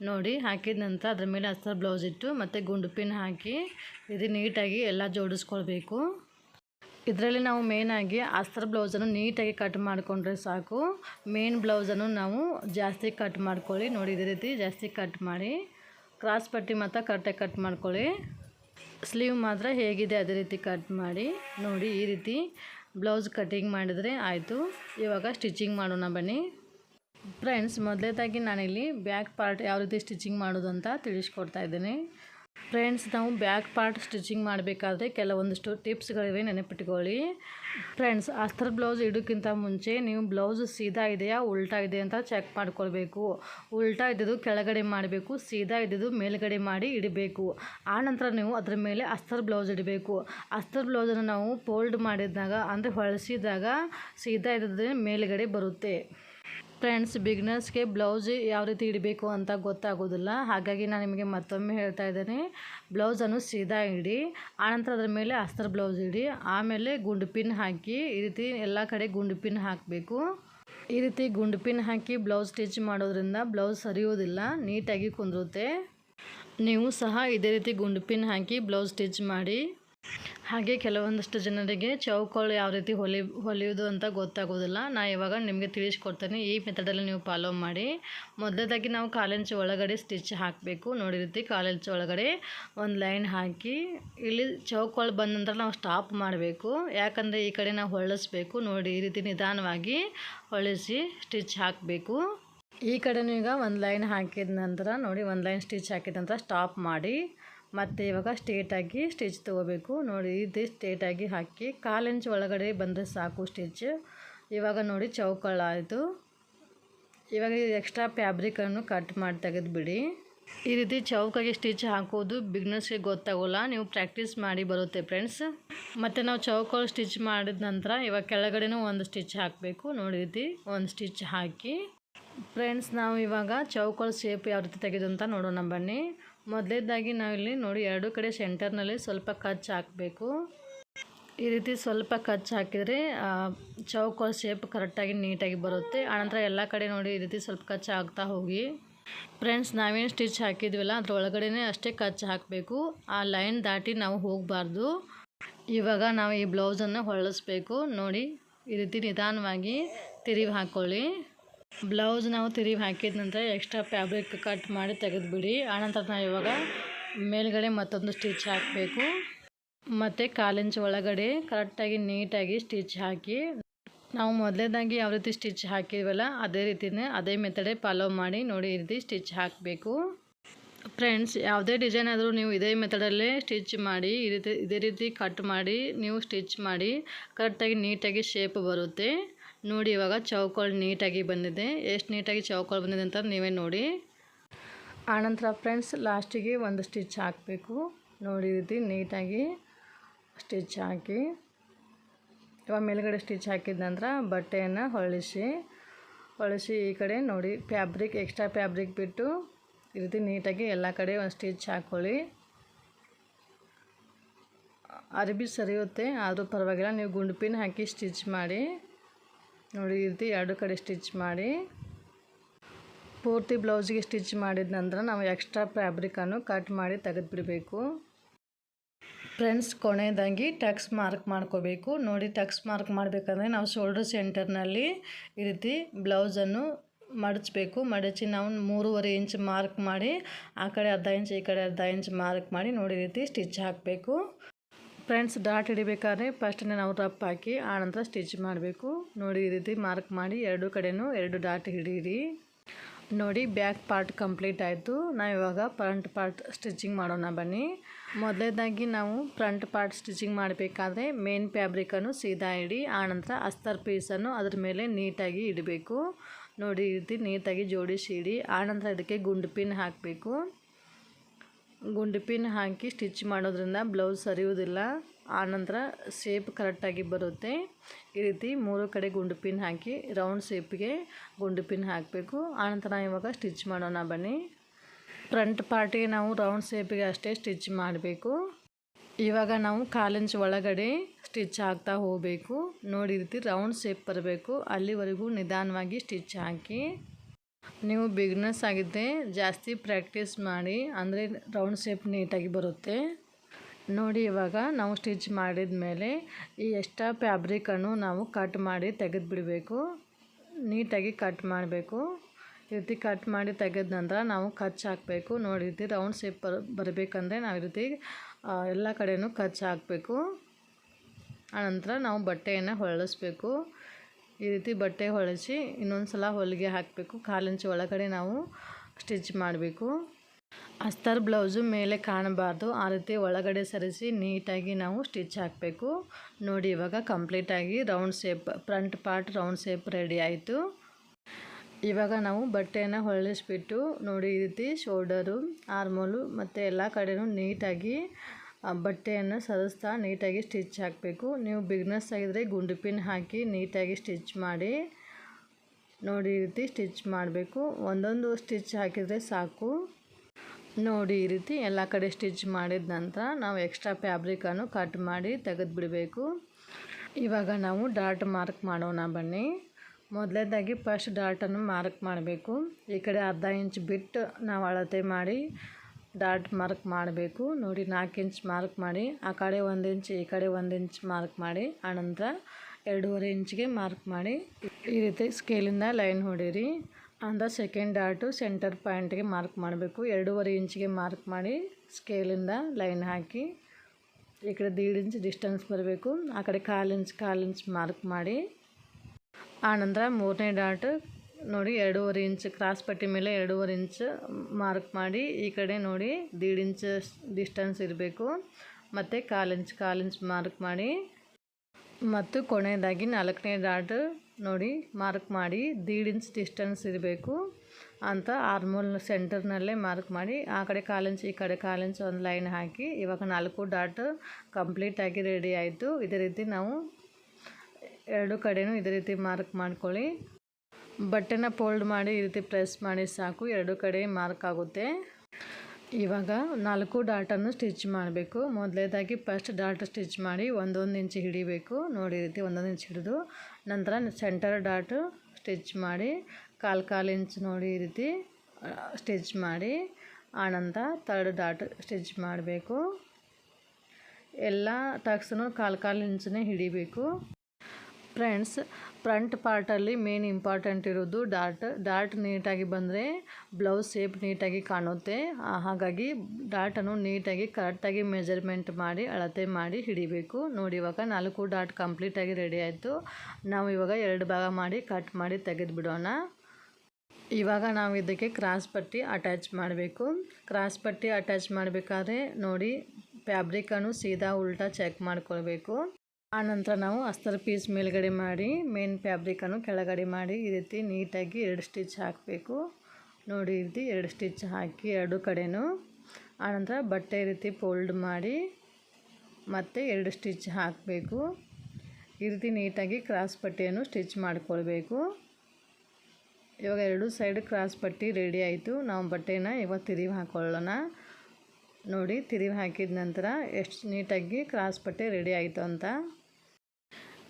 ನೋಡಿ, ಹಾಕಿದ ನಂತರ ಅದ್ರ ಮೇಲೆ ಅಸ್ತರ್ ಬ್ಲೌಸ್ ಇಟ್ಟು ಮತ್ತು ಗುಂಡು ಪಿನ್ ಹಾಕಿ, ಇದು ನೀಟಾಗಿ ಎಲ್ಲ ಜೋಡಿಸ್ಕೊಳ್ಬೇಕು. ಇದರಲ್ಲಿ ನಾವು ಮೇಯ್ನಾಗಿ ಅಸ್ತ್ರ ಬ್ಲೌಸನ್ನು ನೀಟಾಗಿ ಕಟ್ ಮಾಡಿಕೊಂಡ್ರೆ ಸಾಕು. ಮೇನ್ ಬ್ಲೌಸನ್ನು ನಾವು ಜಾಸ್ತಿ ಕಟ್ ಮಾಡ್ಕೊಳ್ಳಿ. ನೋಡಿ ಇದೇ ರೀತಿ ಜಾಸ್ತಿ ಕಟ್ ಮಾಡಿ. ಕ್ರಾಸ್ ಪಟ್ಟಿ ಮಾತ್ರ ಕರೆಕ್ಟಾಗಿ ಕಟ್ ಮಾಡ್ಕೊಳ್ಳಿ. ಸ್ಲೀವ್ ಮಾತ್ರ ಹೇಗಿದೆ ಅದೇ ರೀತಿ ಕಟ್ ಮಾಡಿ. ನೋಡಿ ಈ ರೀತಿ ಬ್ಲೌಸ್ ಕಟ್ಟಿಂಗ್ ಮಾಡಿದರೆ ಆಯಿತು. ಇವಾಗ ಸ್ಟಿಚಿಂಗ್ ಮಾಡೋಣ ಬನ್ನಿ. ಫ್ರೆಂಡ್ಸ್ ಮೊದಲೇದಾಗಿ ನಾನಿಲ್ಲಿ ಬ್ಯಾಕ್ ಪಾರ್ಟ್ ಯಾವ ರೀತಿ ಸ್ಟಿಚಿಂಗ್ ಮಾಡೋದು ಅಂತ ತಿಳಿಸ್ಕೊಡ್ತಾ ಇದ್ದೀನಿ. ಫ್ರೆಂಡ್ಸ್ ನಾವು ಬ್ಯಾಕ್ ಪಾರ್ಟ್ ಸ್ಟಿಚಿಂಗ್ ಮಾಡಬೇಕಾದ್ರೆ ಕೆಲವೊಂದಿಷ್ಟು ಟಿಪ್ಸ್ಗಳಿವೆ ನೆನಪಿಟ್ಕೊಳ್ಳಿ. ಫ್ರೆಂಡ್ಸ್ ಅಸ್ತ್ರ ಬ್ಲೌಸ್ ಇಡೋಕ್ಕಿಂತ ಮುಂಚೆ ನೀವು ಬ್ಲೌಸ್ ಸೀದಾ ಇದೆಯಾ, ಉಲ್ಟಾ ಇದೆ ಅಂತ ಚೆಕ್ ಮಾಡ್ಕೊಳ್ಬೇಕು. ಉಲ್ಟಾ ಇದ್ದಿದ್ದು ಕೆಳಗಡೆ ಮಾಡಬೇಕು, ಸೀದಾ ಇದ್ದಿದ್ದು ಮೇಲ್ಗಡೆ ಮಾಡಿ ಇಡಬೇಕು. ಆನಂತರ ನೀವು ಅದರ ಮೇಲೆ ಅಸ್ತರ್ ಬ್ಲೌಸ್ ಇಡಬೇಕು. ಅಸ್ತರ್ ಬ್ಲೌಸನ್ನು ನಾವು ಫೋಲ್ಡ್ ಮಾಡಿದಾಗ ಅಂದರೆ ಹೊಳಿಸಿದಾಗ ಸೀದಾ ಇದ್ದಿದ್ದು ಮೇಲ್ಗಡೆ ಬರುತ್ತೆ. ಫ್ರೆಂಡ್ಸ್ ಬಿಗ್ನರ್ಸ್ಗೆ ಬ್ಲೌಸ್ ಯಾವ ರೀತಿ ಇಡಬೇಕು ಅಂತ ಗೊತ್ತಾಗೋದಿಲ್ಲ. ಹಾಗಾಗಿ ನಾನು ನಿಮಗೆ ಮತ್ತೊಮ್ಮೆ ಹೇಳ್ತಾ ಇದ್ದೇನೆ. ಬ್ಲೌಸನ್ನು ಸೀದಾ ಇಡಿ, ಆನಂತರ ಅದರ ಮೇಲೆ ಅಸ್ತರ್ ಬ್ಲೌಸ್ ಇಡಿ, ಆಮೇಲೆ ಗುಂಡು ಪಿನ್ ಹಾಕಿ, ಈ ರೀತಿ ಎಲ್ಲ ಕಡೆ ಗುಂಡು ಪಿನ್ ಹಾಕಬೇಕು. ಈ ರೀತಿ ಗುಂಡು ಪಿನ್ ಹಾಕಿ ಬ್ಲೌಸ್ ಸ್ಟಿಚ್ ಮಾಡೋದ್ರಿಂದ ಬ್ಲೌಸ್ ಸರಿಯೋದಿಲ್ಲ, ನೀಟಾಗಿ ಕುಂದಿರುತ್ತೆ. ನೀವು ಸಹ ಇದೇ ರೀತಿ ಗುಂಡು ಪಿನ್ ಹಾಕಿ ಬ್ಲೌಸ್ ಸ್ಟಿಚ್ ಮಾಡಿ ಹಾಗೆ ಕೆಲವೊಂದಷ್ಟು ಜನರಿಗೆ ಚೌಕಗಳು ಯಾವ ರೀತಿ ಹೊಲಿ ಹೊಲಿಯೋದು ಅಂತ ಗೊತ್ತಾಗೋದಿಲ್ಲ. ನಾ ಇವಾಗ ನಿಮಗೆ ತಿಳಿಸ್ಕೊಡ್ತೇನೆ. ಈ ಮೆಥಡಲ್ಲಿ ನೀವು ಫಾಲೋ ಮಾಡಿ. ಮೊದಲದಾಗಿ ನಾವು ಕಾಲೆಂಚು ಒಳಗಡೆ ಸ್ಟಿಚ್ ಹಾಕಬೇಕು. ನೋಡಿ ರೀತಿ ಕಾಲೆಂಚು ಒಳಗಡೆ ಒಂದು ಲೈನ್ ಹಾಕಿ. ಇಲ್ಲಿ ಚೌಕಗಳು ಬಂದ ನಂತರ ನಾವು ಸ್ಟಾಪ್ ಮಾಡಬೇಕು. ಯಾಕಂದರೆ ಈ ಕಡೆ ನಾವು ಹೊಳಿಸ್ಬೇಕು ನೋಡಿ ಈ ರೀತಿ ನಿಧಾನವಾಗಿ ಹೊಳಿಸಿ ಸ್ಟಿಚ್ ಹಾಕಬೇಕು. ಈ ಕಡೆನೂ ಈಗ ಒಂದು ಲೈನ್ ಹಾಕಿದ ನಂತರ ನೋಡಿ, ಒಂದು ಲೈನ್ ಸ್ಟಿಚ್ ಹಾಕಿದ ನಂತರ ಸ್ಟಾಪ್ ಮಾಡಿ. ಮತ್ತು ಇವಾಗ ಸ್ಟೇಟಾಗಿ ಸ್ಟಿಚ್ ತೊಗೋಬೇಕು. ನೋಡಿ, ಇದು ಸ್ಟೇಟಾಗಿ ಹಾಕಿ ಕಾಲು ಇಂಚ್ ಒಳಗಡೆ ಬಂದರೆ ಸಾಕು ಸ್ಟಿಚ್ ಇವಾಗ ನೋಡಿ ಚೌಕಳಾಯಿತು ಇವಾಗ ಎಕ್ಸ್ಟ್ರಾ ಫ್ಯಾಬ್ರಿಕನ್ನು ಕಟ್ ಮಾಡಿ ತೆಗೆದುಬಿಡಿ. ಈ ರೀತಿ ಚೌಕಾಗಿ ಸ್ಟಿಚ್ ಹಾಕೋದು ಬಿಗ್ನರ್ಸ್ಗೆ ಗೊತ್ತಾಗೋಲ್ಲ. ನೀವು ಪ್ರಾಕ್ಟೀಸ್ ಮಾಡಿ ಬರುತ್ತೆ ಫ್ರೆಂಡ್ಸ್ ಮತ್ತು ನಾವು ಚೌಕಗಳು ಸ್ಟಿಚ್ ಮಾಡಿದ ನಂತರ ಇವಾಗ ಕೆಳಗಡೆನೂ ಒಂದು ಸ್ಟಿಚ್ ಹಾಕಬೇಕು. ನೋಡಿ ರೀತಿ ಒಂದು ಸ್ಟಿಚ್ ಹಾಕಿ. ಫ್ರೆಂಡ್ಸ್ ನಾವು ಇವಾಗ ಚೌಕಲ್ ಶೇಪ್ ಯಾವ ರೀತಿ ತೆಗೆದು ಅಂತ ನೋಡೋಣ ಬನ್ನಿ. ಮೊದಲೇದಾಗಿ ನಾವಿಲ್ಲಿ ನೋಡಿ ಎರಡು ಕಡೆ ಸೆಂಟರ್ನಲ್ಲಿ ಸ್ವಲ್ಪ ಕಚ್ ಹಾಕಬೇಕು. ಈ ರೀತಿ ಸ್ವಲ್ಪ ಕಚ್ ಹಾಕಿದರೆ ಚೌಕ ಶೇಪ್ ಕರೆಕ್ಟಾಗಿ ನೀಟಾಗಿ ಬರುತ್ತೆ. ಆನಂತರ ಎಲ್ಲ ಕಡೆ ನೋಡಿ ಈ ರೀತಿ ಸ್ವಲ್ಪ ಕಚ್ ಹಾಕ್ತಾ ಹೋಗಿ. ಫ್ರೆಂಡ್ಸ್ ನಾವೇನು ಸ್ಟಿಚ್ ಹಾಕಿದ್ವಲ್ಲ, ಅದ್ರ ಒಳಗಡೆ ಅಷ್ಟೇ ಕಚ್ ಹಾಕಬೇಕು. ಆ ಲೈನ್ ದಾಟಿ ನಾವು ಹೋಗಬಾರ್ದು. ಇವಾಗ ನಾವು ಈ ಬ್ಲೌಸನ್ನು ಹೊರಳಿಸ್ಬೇಕು ನೋಡಿ, ಈ ರೀತಿ ನಿಧಾನವಾಗಿ ತಿರುವಿ ಹಾಕ್ಕೊಳ್ಳಿ ಬ್ಲೌಸ್ ನಾವು ತಿರುಗಿ ಹಾಕಿದ ನಂತರ ಎಕ್ಸ್ಟ್ರಾ ಫ್ಯಾಬ್ರಿಕ್ ಕಟ್ ಮಾಡಿ ತೆಗೆದುಬಿಡಿ. ಆನಂತರ ನಾವು ಇವಾಗ ಮೇಲ್ಗಡೆ ಮತ್ತೊಂದು ಸ್ಟಿಚ್ ಹಾಕಬೇಕು. ಮತ್ತು ಕಾಲಿಂಚ್ ಒಳಗಡೆ ಕರೆಕ್ಟಾಗಿ ನೀಟಾಗಿ ಸ್ಟಿಚ್ ಹಾಕಿ. ನಾವು ಮೊದಲೇದಾಗಿ ಯಾವ ರೀತಿ ಸ್ಟಿಚ್ ಹಾಕಿದ್ವಲ್ಲ, ಅದೇ ರೀತಿಯೇ ಅದೇ ಮೆಥಡೇ ಫಾಲೋ ಮಾಡಿ ನೋಡಿ ಈ ರೀತಿ ಸ್ಟಿಚ್ ಹಾಕಬೇಕು. ಫ್ರೆಂಡ್ಸ್ ಯಾವುದೇ ಡಿಸೈನ್ ಆದರೂ ನೀವು ಇದೇ ಮೆಥಡಲ್ಲೇ ಸ್ಟಿಚ್ ಮಾಡಿ, ಈ ರೀತಿ, ಇದೇ ರೀತಿ ಕಟ್ ಮಾಡಿ, ನೀವು ಸ್ಟಿಚ್ ಮಾಡಿ ಕರೆಕ್ಟಾಗಿ ನೀಟಾಗಿ ಶೇಪ್ ಬರುತ್ತೆ. ನೋಡಿ, ಇವಾಗ ಚೌಕಗಳು ನೀಟಾಗಿ ಬಂದಿದೆ. ಎಷ್ಟು ನೀಟಾಗಿ ಚೌಕಗಳು ಬಂದಿದೆ ಅಂತ ನೀವೇ ನೋಡಿ. ಆನಂತರ ಫ್ರೆಂಡ್ಸ್, ಲಾಸ್ಟಿಗೆ ಒಂದು ಸ್ಟಿಚ್ ಹಾಕಬೇಕು. ನೋಡಿ ರೀತಿ ನೀಟಾಗಿ ಸ್ಟಿಚ್ ಹಾಕಿ. ಇವಾಗ ಮೇಲುಗಡೆ ಸ್ಟಿಚ್ ಹಾಕಿದ ನಂತರ ಬಟ್ಟೆಯನ್ನು ಹೊಳಿಸಿ ಹೊಳಿಸಿ ಈ ಕಡೆ ನೋಡಿ, ಫ್ಯಾಬ್ರಿಕ್, ಎಕ್ಸ್ಟ್ರಾ ಫ್ಯಾಬ್ರಿಕ್ ಬಿಟ್ಟು ಈ ರೀತಿ ನೀಟಾಗಿ ಎಲ್ಲ ಕಡೆ ಒಂದು ಸ್ಟಿಚ್ ಹಾಕ್ಕೊಳ್ಳಿ ಅರಬಿ ಸರಿಯುತ್ತೆ, ಆದರೂ ಪರವಾಗಿಲ್ಲ. ನೀವು ಗುಂಡು ಪಿನ್ ಹಾಕಿ ಸ್ಟಿಚ್ ಮಾಡಿ. ನೋಡಿ ಈ ರೀತಿ ಎರಡು ಕಡೆ ಸ್ಟಿಚ್ ಮಾಡಿ. ಪೂರ್ತಿ ಬ್ಲೌಸಿಗೆ ಸ್ಟಿಚ್ ಮಾಡಿದ ನಂತರ ನಾವು ಎಕ್ಸ್ಟ್ರಾ ಫ್ಯಾಬ್ರಿಕನ್ನು ಕಟ್ ಮಾಡಿ ತೆಗೆದುಬಿಡಬೇಕು. ಫ್ರೆಂಡ್ಸ್, ಕೊನೆಯದಾಗಿ ಟಕ್ಸ್ ಮಾರ್ಕ್ ಮಾಡ್ಕೋಬೇಕು. ನೋಡಿ, ಟಕ್ಸ್ ಮಾರ್ಕ್ ಮಾಡಬೇಕಂದ್ರೆ ನಾವು ಶೋಲ್ಡರ್ ಸೆಂಟರ್ನಲ್ಲಿ ಈ ರೀತಿ ಬ್ಲೌಸನ್ನು ಮಡಚಬೇಕು. ಮಡಚಿ ನಾವು ಮೂರುವರೆ ಇಂಚ್ ಮಾರ್ಕ್ ಮಾಡಿ, ಆ ಕಡೆ ಅರ್ಧ ಇಂಚ್, ಈ ಕಡೆ ಅರ್ಧ ಇಂಚ್ ಮಾರ್ಕ್ ಮಾಡಿ ನೋಡಿ ರೀತಿ ಸ್ಟಿಚ್ ಹಾಕಬೇಕು. ಫ್ರೆಂಡ್ಸ್, ಡಾಟ್ ಹಿಡಿಬೇಕಾದ್ರೆ ಫಸ್ಟೇ ನಾವು ರಫ್ ಹಾಕಿ ಆನಂತರ ಸ್ಟಿಚ್ ಮಾಡಬೇಕು. ನೋಡಿ, ಈ ರೀತಿ ಮಾರ್ಕ್ ಮಾಡಿ, ಎರಡು ಕಡೆಯೂ ಎರಡು ಡಾಟ್ ಹಿಡೀರಿ. ನೋಡಿ, ಬ್ಯಾಕ್ ಪಾರ್ಟ್ ಕಂಪ್ಲೀಟ್ ಆಯಿತು. ನಾವು ಇವಾಗ ಫ್ರಂಟ್ ಪಾರ್ಟ್ ಸ್ಟಿಚಿಂಗ್ ಮಾಡೋಣ ಬನ್ನಿ. ಮೊದಲನೇದಾಗಿ ನಾವು ಫ್ರಂಟ್ ಪಾರ್ಟ್ ಸ್ಟಿಚಿಂಗ್ ಮಾಡಬೇಕಾದ್ರೆ ಮೇನ್ ಫ್ಯಾಬ್ರಿಕನ್ನು ಸೀದಾ ಇಡಿ ಆನಂತರ ಅಸ್ತರ್ ಪೀಸನ್ನು ಅದ್ರ ಮೇಲೆ ನೀಟಾಗಿ ಇಡಬೇಕು. ನೋಡಿ, ಈ ರೀತಿ ನೀಟಾಗಿ ಜೋಡಿಸಿ ಇಡಿ ಆನಂತರ ಇದಕ್ಕೆ ಗುಂಡು ಪಿನ್ ಹಾಕಬೇಕು. ಗುಂಡು ಪಿನ್ ಹಾಕಿ ಸ್ಟಿಚ್ ಮಾಡೋದ್ರಿಂದ ಬ್ಲೌಸ್ ಸರಿಯುವುದಿಲ್ಲ ಆನಂತರ ಶೇಪ್ ಕರೆಕ್ಟಾಗಿ ಬರುತ್ತೆ. ಈ ರೀತಿ ಮೂರು ಕಡೆ ಗುಂಡು ಪಿನ್ ಹಾಕಿ ರೌಂಡ್ ಶೇಪ್ಗೆ ಗುಂಡು ಪಿನ್ ಹಾಕಬೇಕು. ಆನಂತರ ಇವಾಗ ಸ್ಟಿಚ್ ಮಾಡೋಣ ಬನ್ನಿ. ಫ್ರಂಟ್ ಪಾರ್ಟಿಗೆ ನಾವು ರೌಂಡ್ ಶೇಪಿಗೆ ಅಷ್ಟೇ ಸ್ಟಿಚ್ ಮಾಡಬೇಕು. ಇವಾಗ ನಾವು ಕಾಲಿಂಚ್ ಒಳಗಡೆ ಸ್ಟಿಚ್ ಹಾಕ್ತಾ ಹೋಗಬೇಕು. ನೋಡಿ ರೀತಿ ರೌಂಡ್ ಶೇಪ್ ಬರಬೇಕು. ಅಲ್ಲಿವರೆಗೂ ನಿಧಾನವಾಗಿ ಸ್ಟಿಚ್ ಹಾಕಿ. ನೀವು ಬಿಗ್ನೆಸ್ ಆಗಿದ್ದೆ, ಜಾಸ್ತಿ ಪ್ರಾಕ್ಟೀಸ್ ಮಾಡಿ, ಅಂದರೆ ರೌಂಡ್ ಶೇಪ್ ನೀಟಾಗಿ ಬರುತ್ತೆ. ನೋಡಿ ಇವಾಗ ನಾವು ಸ್ಟಿಚ್ ಮಾಡಿದ ಮೇಲೆ ಈ ಎಕ್ಸ್ಟ್ರಾ ಫ್ಯಾಬ್ರಿಕನ್ನು ನಾವು ಕಟ್ ಮಾಡಿ ತೆಗೆದು ಬಿಡಬೇಕು ನೀಟಾಗಿ ಕಟ್ ಮಾಡಬೇಕು. ಈ ರೀತಿ ಕಟ್ ಮಾಡಿ ತೆಗೆದ ನಂತರ ನಾವು ಖರ್ಚು ಹಾಕಬೇಕು. ನೋಡಿ ರೀತಿ ರೌಂಡ್ ಶೇಪ್ ಬರ, ಬರಬೇಕಂದ್ರೆ ನಾವು ಈ ರೀತಿ ಎಲ್ಲ ಕಡೆಯೂ ಖರ್ಚು ಹಾಕಬೇಕು. ಆನಂತರ ನಾವು ಬಟ್ಟೆಯನ್ನು ಹೊಳಿಸ್ಬೇಕು. ಈ ರೀತಿ ಬಟ್ಟೆ ಹೊಳಚಿ ಇನ್ನೊಂದು ಸಲ ಹೊಲಿಗೆ ಹಾಕಬೇಕು. ಕಾಲಂಚು ಒಳಗಡೆ ನಾವು ಸ್ಟಿಚ್ ಮಾಡಬೇಕು. ಅಸ್ತರ್ ಬ್ಲೌಸು ಮೇಲೆ ಕಾಣಬಾರ್ದು. ಆ ರೀತಿ ಒಳಗಡೆ ಸರಿಸಿ ನೀಟಾಗಿ ನಾವು ಸ್ಟಿಚ್ ಹಾಕಬೇಕು. ನೋಡಿ, ಇವಾಗ ಕಂಪ್ಲೀಟಾಗಿ round shape, front part round shape ready ಆಯಿತು. ಇವಾಗ ನಾವು ಬಟ್ಟೆಯನ್ನು ಹೊಲಿಸ್ಬಿಟ್ಟು ನೋಡಿ, ಈ ರೀತಿ ಶೋಲ್ಡರು, ಆರ್ಮೋಲು ಮತ್ತು ಎಲ್ಲ ಕಡೆಯೂ ನೀಟಾಗಿ ಬಟ್ಟೆಯನ್ನು ಸರಿಸ್ತಾ ನೀಟಾಗಿ ಸ್ಟಿಚ್ ಹಾಕಬೇಕು. ನೀವು ಬಿಗ್ನೆಸ್ ಆಗಿದ್ರೆ ಗುಂಡು ಪಿನ್ ಹಾಕಿ ನೀಟಾಗಿ ಸ್ಟಿಚ್ ಮಾಡಿ, ನೋಡಿ ಈ ರೀತಿ ಸ್ಟಿಚ್ ಮಾಡಬೇಕು. ಒಂದೊಂದು ಸ್ಟಿಚ್ ಹಾಕಿದರೆ ಸಾಕು. ನೋಡಿ ಈ ರೀತಿ ಎಲ್ಲ ಕಡೆ ಸ್ಟಿಚ್ ಮಾಡಿದ ನಂತರ ನಾವು ಎಕ್ಸ್ಟ್ರಾ ಫ್ಯಾಬ್ರಿಕನ್ನು ಕಟ್ ಮಾಡಿ ತೆಗೆದುಬಿಡಬೇಕು. ಇವಾಗ ನಾವು ಡಾಟ್ ಮಾರ್ಕ್ ಮಾಡೋಣ ಬನ್ನಿ. ಮೊದಲನೇದಾಗಿ ಫಸ್ಟ್ ಡಾಟನ್ನು ಮಾರ್ಕ್ ಮಾಡಬೇಕು. ಈ ಕಡೆ ಅರ್ಧ ಇಂಚ್ ಬಿಟ್ಟು ನಾವು ಅಳತೆ ಮಾಡಿ ಡಾಟ್ ಮಾರ್ಕ್ ಮಾಡಬೇಕು. ನೋಡಿ, ನಾಲ್ಕು ಇಂಚ್ ಮಾರ್ಕ್ ಮಾಡಿ, ಆ ಕಡೆ ಒಂದು ಇಂಚ್, ಈ ಕಡೆ ಒಂದು ಇಂಚ್ ಮಾರ್ಕ್ ಮಾಡಿ ಆನಂತರ ಎರಡೂವರೆ ಇಂಚ್ಗೆ ಮಾರ್ಕ್ ಮಾಡಿ. ಈ ರೀತಿ ಸ್ಕೇಲಿಂದ ಲೈನ್ ಹೊಡೀರಿ. ಅಂದ್ರೆ ಸೆಕೆಂಡ್ ಡಾಟು ಸೆಂಟರ್ ಪಾಯಿಂಟ್ಗೆ ಮಾರ್ಕ್ ಮಾಡಬೇಕು. ಎರಡೂವರೆ ಇಂಚ್ಗೆ ಮಾರ್ಕ್ ಮಾಡಿ ಸ್ಕೇಲಿಂದ ಲೈನ್ ಹಾಕಿ. ಈ ಕಡೆ ದೀಡ್ ಇಂಚ್ ಡಿಸ್ಟೆನ್ಸ್ ಬರಬೇಕು. ಆ ಕಡೆ ಕಾಲು ಇಂಚ್ ಕಾಲು ಇಂಚ್ ಮಾರ್ಕ್ ಮಾಡಿ. ಆನಂತರ ಮೂರನೇ ಡಾಟ್ ನೋಡಿ, ಎರಡೂವರೆ ಇಂಚ್ ಕ್ರಾಸ್ ಪಟ್ಟಿ ಮೇಲೆ ಎರಡೂವರೆ ಇಂಚ್ ಮಾರ್ಕ್ ಮಾಡಿ, ಈ ಕಡೆ ನೋಡಿ ದೀಡ್ ಇಂಚ್ ಡಿಸ್ಟೆನ್ಸ್ ಇರಬೇಕು. ಮತ್ತು ಕಾಲು ಇಂಚ್ ಕಾಲು ಇಂಚ್ ಮಾರ್ಕ್ ಮಾಡಿ. ಮತ್ತು ಕೊನೆಯದಾಗಿ ನಾಲ್ಕನೇ ಡಾಟ್ ನೋಡಿ ಮಾರ್ಕ್ ಮಾಡಿ, ದೀಡ್ ಇಂಚ್ ಡಿಸ್ಟೆನ್ಸ್ ಇರಬೇಕು ಅಂತ ಆರ್ಮೋಲ್ ಸೆಂಟರ್ನಲ್ಲೇ ಮಾರ್ಕ್ ಮಾಡಿ. ಆ ಕಡೆ ಕಾಲು ಇಂಚ್, ಈ ಕಡೆ ಕಾಲು ಇಂಚ್ ಒಂದು ಲೈನ್ ಹಾಕಿ, ಇವಾಗ ನಾಲ್ಕು ಡಾಟ್ ಕಂಪ್ಲೀಟಾಗಿ ರೆಡಿ ಆಯಿತು. ಇದೇ ರೀತಿ ನಾವು ಎರಡು ಕಡೆಯೂ ಇದೇ ರೀತಿ ಮಾರ್ಕ್ ಮಾಡ್ಕೊಳ್ಳಿ. ಬಟ್ಟೆನ ಫೋಲ್ಡ್ ಮಾಡಿ ಈ ರೀತಿ ಪ್ರೆಸ್ ಮಾಡಿ ಸಾಕು. ಎರಡು ಕಡೆ ಮಾರ್ಕ್ ಆಗುತ್ತೆ. ಇವಾಗ ನಾಲ್ಕು ಡಾಟನ್ನು ಸ್ಟಿಚ್ ಮಾಡಬೇಕು. ಮೊದಲೇದಾಗಿ ಫಸ್ಟ್ ಡಾಟ್ ಸ್ಟಿಚ್ ಮಾಡಿ ಒಂದೊಂದು ಇಂಚ್ ಹಿಡಿಬೇಕು. ನೋಡಿ ರೀತಿ ಒಂದೊಂದು ಇಂಚ್ ಹಿಡಿದು ನಂತರ ಸೆಂಟರ್ ಡಾಟು ಸ್ಟಿಚ್ ಮಾಡಿ ಕಾಲು ಕಾಲು ಇಂಚ್ ನೋಡಿ ಈ ರೀತಿ ಸ್ಟಿಚ್ ಮಾಡಿ ಆನಂತರ ತರ್ಡ್ ಡಾಟ್ ಸ್ಟಿಚ್ ಮಾಡಬೇಕು. ಎಲ್ಲ ಟಕ್ಸನ್ನು ಕಾಲು ಕಾಲು ಇಂಚನೇ ಹಿಡಿಬೇಕು. ಫ್ರೆಂಡ್ಸ್ ಫ್ರಂಟ್ ಪಾರ್ಟಲ್ಲಿ ಮೇನ್ ಇಂಪಾರ್ಟೆಂಟ್ ಇರೋದು ಡಾಟ್ ಡಾಟ್ ನೀಟಾಗಿ ಬಂದರೆ ಬ್ಲೌಸ್ ಶೇಪ್ ನೀಟಾಗಿ ಕಾಣುತ್ತೆ. ಹಾಗಾಗಿ ಡಾಟನ್ನು ನೀಟಾಗಿ ಕರೆಕ್ಟಾಗಿ ಮೆಜರ್ಮೆಂಟ್ ಮಾಡಿ, ಅಳತೆ ಮಾಡಿ ಹಿಡಿಬೇಕು. ನೋಡಿ, ಇವಾಗ ನಾಲ್ಕು ಡಾಟ್ ಕಂಪ್ಲೀಟಾಗಿ ರೆಡಿ ಆಯಿತು. ನಾವು ಇವಾಗ ಎರಡು ಭಾಗ ಮಾಡಿ, ಕಟ್ ಮಾಡಿ ತೆಗೆದುಬಿಡೋಣ. ಇವಾಗ ನಾವು ಇದಕ್ಕೆ ಕ್ರಾಸ್ ಪಟ್ಟಿ ಅಟ್ಯಾಚ್ ಮಾಡಬೇಕು. ಕ್ರಾಸ್ ಪಟ್ಟಿ ಅಟ್ಯಾಚ್ ಮಾಡಬೇಕಾದ್ರೆ ನೋಡಿ, ಫ್ಯಾಬ್ರಿಕನ್ನು ಸೀದಾ ಉಲ್ಟಾ ಚೆಕ್ ಮಾಡ್ಕೊಳ್ಬೇಕು. ಆನಂತರ ನಾವು ಅಸ್ತರ ಪೀಸ್ ಮೇಲ್ಗಡೆ ಮಾಡಿ ಮೇನ್ ಫ್ಯಾಬ್ರಿಕನ್ನು ಕೆಳಗಡೆ ಮಾಡಿ, ಈ ರೀತಿ ನೀಟಾಗಿ ಎರಡು ಸ್ಟಿಚ್ ಹಾಕಬೇಕು. ನೋಡಿ, ಈ ರೀತಿ ಎರಡು ಸ್ಟಿಚ್ ಹಾಕಿ ಎರಡು ಕಡೆನೂ. ಆನಂತರ ಬಟ್ಟೆ ರೀತಿ ಫೋಲ್ಡ್ ಮಾಡಿ ಮತ್ತೆ ಎರಡು ಸ್ಟಿಚ್ ಹಾಕಬೇಕು. ಈ ರೀತಿ ನೀಟಾಗಿ ಕ್ರಾಸ್ ಪಟ್ಟಿಯನ್ನು ಸ್ಟಿಚ್ ಮಾಡ್ಕೊಳ್ಬೇಕು. ಇವಾಗ ಎರಡು ಸೈಡ್ ಕ್ರಾಸ್ ಪಟ್ಟಿ ರೆಡಿ ಆಯಿತು. ನಾವು ಬಟ್ಟೆನ ಇವಾಗ ತಿರುವಿ ಹಾಕೊಳ್ಳೋಣ. ನೋಡಿ, ತಿರುವಿ ಹಾಕಿದ ನಂತರ ಎಷ್ಟು ನೀಟಾಗಿ ಕ್ರಾಸ್ ಪಟ್ಟೆ ರೆಡಿ ಆಯಿತು ಅಂತ.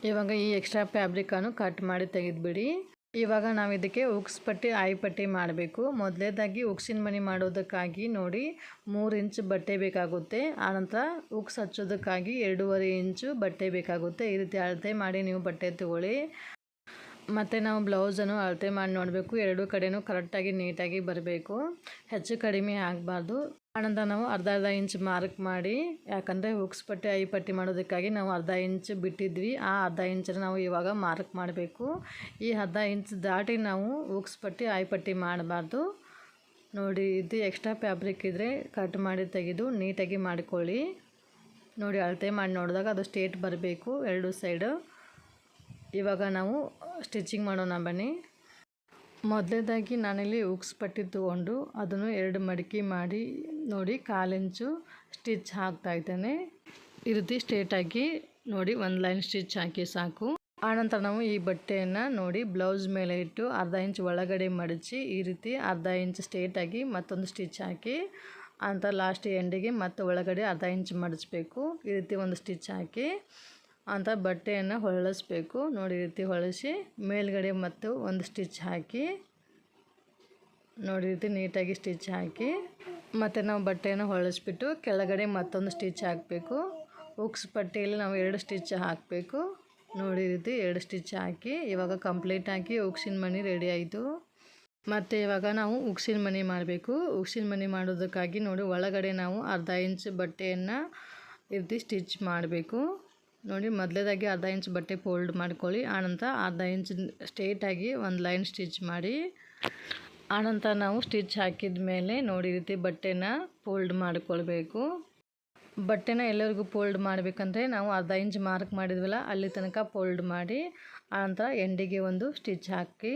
ಇವಾಗ ಈ ಎಕ್ಸ್ಟ್ರಾ ಫ್ಯಾಬ್ರಿಕನ್ನು ಕಟ್ ಮಾಡಿ ತೆಗೆದುಬಿಡಿ. ಇವಾಗ ನಾವು ಇದಕ್ಕೆ ಉಕ್ಸ್ ಪಟ್ಟಿ ಆಯಿ ಪಟ್ಟಿ ಮಾಡಬೇಕು. ಮೊದಲೇದಾಗಿ ಉಕ್ಸಿನ ಮನೆ ಮಾಡೋದಕ್ಕಾಗಿ ನೋಡಿ, ಮೂರು ಇಂಚ್ ಬಟ್ಟೆ ಬೇಕಾಗುತ್ತೆ. ಆನಂತರ ಉಕ್ಸ್ ಹಚ್ಚೋದಕ್ಕಾಗಿ ಎರಡೂವರೆ ಇಂಚು ಬಟ್ಟೆ ಬೇಕಾಗುತ್ತೆ. ಈ ರೀತಿ ಅಳತೆ ಮಾಡಿ ನೀವು ಬಟ್ಟೆ ತಗೊಳ್ಳಿ. ಮತ್ತು ನಾವು ಬ್ಲೌಸನ್ನು ಅಳತೆ ಮಾಡಿ ನೋಡಬೇಕು. ಎರಡೂ ಕಡೆಯೂ ಕರೆಕ್ಟಾಗಿ ನೀಟಾಗಿ ಬರಬೇಕು. ಹೆಚ್ಚು ಕಡಿಮೆ ಆಗಬಾರ್ದು. ಆನಂತರ ನಾವು ಅರ್ಧ ಅರ್ಧ ಇಂಚ್ ಮಾರ್ಕ್ ಮಾಡಿ, ಯಾಕಂದರೆ ಹುಕ್ಸ್ ಪಟ್ಟಿ ಐ ಪಟ್ಟಿ ಮಾಡೋದಕ್ಕಾಗಿ ನಾವು ಅರ್ಧ ಇಂಚ್ ಬಿಟ್ಟಿದ್ವಿ. ಆ ಅರ್ಧ ಇಂಚನ್ನು ನಾವು ಇವಾಗ ಮಾರ್ಕ್ ಮಾಡಬೇಕು. ಈ ಅರ್ಧ ಇಂಚ್ ದಾಟಿ ನಾವು ಹುಕ್ಸ್ ಪಟ್ಟಿ ಐ ಪಟ್ಟಿ ಮಾಡಬಾರ್ದು. ನೋಡಿ, ಇದು ಎಕ್ಸ್ಟ್ರಾ ಫ್ಯಾಬ್ರಿಕ್ ಇದ್ದರೆ ಕಟ್ ಮಾಡಿ ತೆಗೆದು ನೀಟಾಗಿ ಮಾಡಿಕೊಳ್ಳಿ. ನೋಡಿ, ಅಳತೆ ಮಾಡಿ ನೋಡಿದಾಗ ಅದು ಸ್ಟೇಟ್ ಬರಬೇಕು. ಎರಡು ಸೈಡು ಇವಾಗ ನಾವು ಸ್ಟಿಚಿಂಗ್ ಮಾಡೋಣ ಬನ್ನಿ. ಮೊದಲೇದಾಗಿ ನಾನಿಲ್ಲಿ ಉಕ್ಸ್ ಪಟ್ಟಿ ತೊಗೊಂಡು ಅದನ್ನು ಎರಡು ಮಡಿಕೆ ಮಾಡಿ ನೋಡಿ ಕಾಲಿಂಚು ಸ್ಟಿಚ್ ಹಾಕ್ತಾ ಇದ್ದೇನೆ. ಈ ರೀತಿ ಸ್ಟ್ರೇಟಾಗಿ ನೋಡಿ ಒಂದು ಲೈನ್ ಸ್ಟಿಚ್ ಹಾಕಿ ಸಾಕು. ಆನಂತರ ನಾವು ಈ ಬಟ್ಟೆಯನ್ನು ನೋಡಿ ಬ್ಲೌಸ್ ಮೇಲೆ ಇಟ್ಟು ಅರ್ಧ ಇಂಚ್ ಒಳಗಡೆ ಮಡಚಿ ಈ ರೀತಿ ಅರ್ಧ ಇಂಚ್ ಸ್ಟ್ರೇಟಾಗಿ ಮತ್ತೊಂದು ಸ್ಟಿಚ್ ಹಾಕಿ ಅಂತ ಲಾಸ್ಟ್ ಎಂಡಿಗೆ ಮತ್ತೆ ಒಳಗಡೆ ಅರ್ಧ ಇಂಚ್ ಮಡಚಬೇಕು. ಈ ರೀತಿ ಒಂದು ಸ್ಟಿಚ್ ಹಾಕಿ ಅಂತ ಬಟ್ಟೆಯನ್ನು ಹೊರಳಿಸ್ಬೇಕು ನೋಡಿ ರೀತಿ ಹೊಳಿಸಿ ಮೇಲ್ಗಡೆ ಮತ್ತು ಒಂದು ಸ್ಟಿಚ್ ಹಾಕಿ, ನೋಡಿ ರೀತಿ ನೀಟಾಗಿ ಸ್ಟಿಚ್ ಹಾಕಿ, ಮತ್ತು ನಾವು ಬಟ್ಟೆಯನ್ನು ಹೊರಳಿಸ್ಬಿಟ್ಟು ಕೆಳಗಡೆ ಮತ್ತೊಂದು ಸ್ಟಿಚ್ ಹಾಕಬೇಕು. ಉಕ್ಸ್ ಪಟ್ಟಿಯಲ್ಲಿ ನಾವು ಎರಡು ಸ್ಟಿಚ್ ಹಾಕಬೇಕು. ನೋಡಿ ರೀತಿ ಎರಡು ಸ್ಟಿಚ್ ಹಾಕಿ, ಇವಾಗ ಕಂಪ್ಲೀಟ್ ಹಾಕಿ ಉಕ್ಸಿನ ಮಣಿ ರೆಡಿ ಆಯಿತು. ಮತ್ತು ಇವಾಗ ನಾವು ಉಕ್ಸಿನ ಮಣಿ ಮಾಡಬೇಕು. ಉಕ್ಸಿನ ಮಣಿ ಮಾಡೋದಕ್ಕಾಗಿ ನೋಡಿ, ಒಳಗಡೆ ನಾವು ಅರ್ಧ ಇಂಚ್ ಬಟ್ಟೆಯನ್ನು ಇರ್ತಿ ರೀತಿ ಸ್ಟಿಚ್ ಮಾಡಬೇಕು. ನೋಡಿ, ಮೊದಲೇದಾಗಿ ಅರ್ಧ ಇಂಚ್ ಬಟ್ಟೆ ಫೋಲ್ಡ್ ಮಾಡ್ಕೊಳ್ಳಿ. ಆನಂತರ ಅರ್ಧ ಇಂಚ್ ಸ್ಟ್ರೇಟಾಗಿ ಒಂದು ಲೈನ್ ಸ್ಟಿಚ್ ಮಾಡಿ, ಆನಂತರ ನಾವು ಸ್ಟಿಚ್ ಹಾಕಿದ ಮೇಲೆ ನೋಡಿ ರೀತಿ ಬಟ್ಟೆನ ಫೋಲ್ಡ್ ಮಾಡಿಕೊಳ್ಬೇಕು. ಬಟ್ಟೆನ ಎಲ್ಲರಿಗೂ ಫೋಲ್ಡ್ ಮಾಡಬೇಕಂದ್ರೆ ನಾವು ಅರ್ಧ ಇಂಚ್ ಮಾರ್ಕ್ ಮಾಡಿದ್ವಲ್ಲ, ಅಲ್ಲಿ ತನಕ ಫೋಲ್ಡ್ ಮಾಡಿ, ಆನಂತರ ಎಂಡಿಗೆ ಒಂದು ಸ್ಟಿಚ್ ಹಾಕಿ.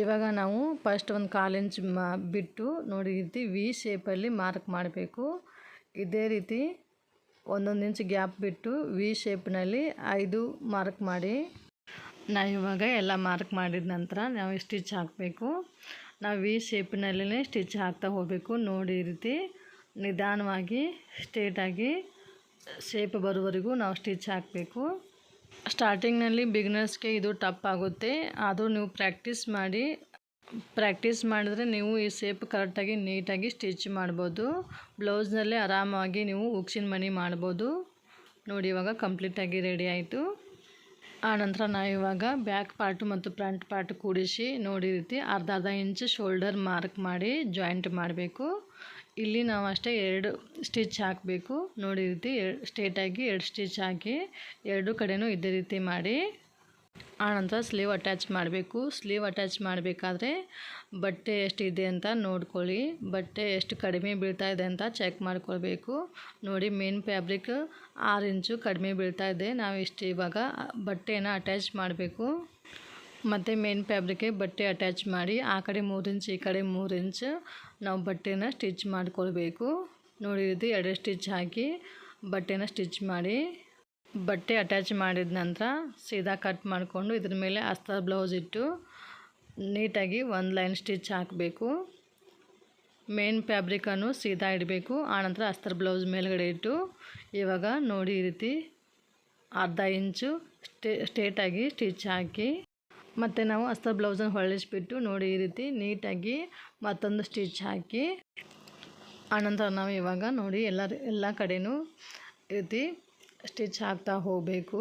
ಇವಾಗ ನಾವು ಫಸ್ಟ್ ಒಂದು ಕಾಲು ಇಂಚ್ ಮಾ, ಬಿಟ್ಟು ನೋಡಿ ರೀತಿ ವಿ ಶೇಪಲ್ಲಿ ಮಾರ್ಕ್ ಮಾಡಬೇಕು. ಇದೇ ರೀತಿ ಒಂದೊಂದು ಇಂಚ್ ಗ್ಯಾಪ್ ಬಿಟ್ಟು ವಿ ಶೇಪ್ನಲ್ಲಿ ಐದು ಮಾರ್ಕ್ ಮಾಡಿ. ನಾವು ಇವಾಗ ಎಲ್ಲ ಮಾರ್ಕ್ ಮಾಡಿದ ನಂತರ ನಾವು ಸ್ಟಿಚ್ ಹಾಕಬೇಕು. ನಾವು ವಿ ಶೇಪ್ನಲ್ಲೇ ಸ್ಟಿಚ್ ಹಾಕ್ತಾ ಹೋಗಬೇಕು. ನೋಡಿ ರೀತಿ ನಿಧಾನವಾಗಿ ಸ್ಟ್ರೇಟಾಗಿ ಶೇಪ್ ಬರೋವರೆಗೂ ನಾವು ಸ್ಟಿಚ್ ಹಾಕಬೇಕು. ಸ್ಟಾರ್ಟಿಂಗ್ನಲ್ಲಿ ಬಿಗ್ನರ್ಸ್ಗೆ ಇದು ಟಪ್ ಆಗುತ್ತೆ. ಆದರೂ ನೀವು ಪ್ರಾಕ್ಟೀಸ್ ಮಾಡಿ ಪ್ರಾಕ್ಟೀಸ್ ಮಾಡಿದ್ರೆ ನೀವು ಈ ಸೇಪ್ ಕರೆಕ್ಟಾಗಿ ನೀಟಾಗಿ ಸ್ಟಿಚ್ ಮಾಡ್ಬೋದು. ಬ್ಲೌಸ್ನಲ್ಲೇ ಆರಾಮಾಗಿ ನೀವು ಉಕ್ಸಿನ ಮಣಿ ಮಾಡ್ಬೋದು. ನೋಡಿ, ಇವಾಗ ಕಂಪ್ಲೀಟಾಗಿ ರೆಡಿ ಆಯಿತು. ಆನಂತರ ನಾವು ಇವಾಗ ಬ್ಯಾಕ್ ಪಾರ್ಟು ಮತ್ತು ಫ್ರಂಟ್ ಪಾರ್ಟ್ ಕೂಡಿಸಿ, ನೋಡಿ ರೀತಿ ಅರ್ಧ ಅರ್ಧ ಇಂಚ್ ಶೋಲ್ಡರ್ ಮಾರ್ಕ್ ಮಾಡಿ ಜಾಯಿಂಟ್ ಮಾಡಬೇಕು. ಇಲ್ಲಿ ನಾವು ಅಷ್ಟೇ ಎರಡು ಸ್ಟಿಚ್ ಹಾಕಬೇಕು. ನೋಡಿ ರೀತಿ ಸ್ಟ್ರೇಟಾಗಿ ಎರಡು ಸ್ಟಿಚ್ ಹಾಕಿ, ಎರಡು ಕಡೆಯೂ ಇದೇ ರೀತಿ ಮಾಡಿ. ಆನಂತರ ಸ್ಲೀವ್ ಅಟ್ಯಾಚ್ ಮಾಡಬೇಕು. ಸ್ಲೀವ್ ಅಟ್ಯಾಚ್ ಮಾಡಬೇಕಾದ್ರೆ ಬಟ್ಟೆ ಎಷ್ಟಿದೆ ಅಂತ ನೋಡ್ಕೊಳ್ಳಿ. ಬಟ್ಟೆ ಎಷ್ಟು ಕಡಿಮೆ ಬೀಳ್ತಾ ಇದೆ ಅಂತ ಚೆಕ್ ಮಾಡ್ಕೊಳ್ಬೇಕು. ನೋಡಿ ಮೇನ್ ಫ್ಯಾಬ್ರಿಕ್ ಆರು ಇಂಚು ಕಡಿಮೆ ಬೀಳ್ತಾ ಇದೆ. ನಾವು ಇಷ್ಟು ಇವಾಗ ಬಟ್ಟೆನ ಅಟ್ಯಾಚ್ ಮಾಡಬೇಕು. ಮತ್ತು ಮೇನ್ ಫ್ಯಾಬ್ರಿಕ್ಗೆ ಬಟ್ಟೆ ಅಟ್ಯಾಚ್ ಮಾಡಿ, ಆ ಕಡೆ ಮೂರು ಇಂಚ್, ಈ ಕಡೆ ಮೂರು ಇಂಚ್ ನಾವು ಬಟ್ಟೆನ ಸ್ಟಿಚ್ ಮಾಡ್ಕೊಳ್ಬೇಕು. ನೋಡಿ ಎರಡು ಸ್ಟಿಚ್ ಹಾಕಿ ಬಟ್ಟೆನ ಸ್ಟಿಚ್ ಮಾಡಿ. ಬಟ್ಟೆ ಅಟ್ಯಾಚ್ ಮಾಡಿದ ನಂತರ ಸೀದಾ ಕಟ್ ಮಾಡಿಕೊಂಡು ಇದ್ರ ಮೇಲೆ ಅಸ್ತ ಬ್ಲೌಸ್ ಇಟ್ಟು ನೀಟಾಗಿ ಒಂದು ಲೈನ್ ಸ್ಟಿಚ್ ಹಾಕಬೇಕು. ಮೇನ್ ಫ್ಯಾಬ್ರಿಕನ್ನು ಸೀದಾ ಇಡಬೇಕು. ಆನಂತರ ಅಸ್ತರ್ ಬ್ಲೌಸ್ ಮೇಲ್ಗಡೆ ಇಟ್ಟು ಇವಾಗ ನೋಡಿ ಈ ರೀತಿ ಅರ್ಧ ಇಂಚು ಸ್ಟೇ ಸ್ಟೇಟಾಗಿ ಸ್ಟಿಚ್ ಹಾಕಿ ಮತ್ತು ನಾವು ಅಸ್ತರ್ ಬ್ಲೌಸನ್ನು ಹೊಳಿಸ್ಬಿಟ್ಟು ನೋಡಿ ಈ ರೀತಿ ನೀಟಾಗಿ ಮತ್ತೊಂದು ಸ್ಟಿಚ್ ಹಾಕಿ ಆನಂತರ ನಾವು ಇವಾಗ ನೋಡಿ ಎಲ್ಲ ಎಲ್ಲ ಕಡೆಯೂ ರೀತಿ ಸ್ಟಿಚ್ ಹಾಕ್ತಾ ಹೋಗಬೇಕು.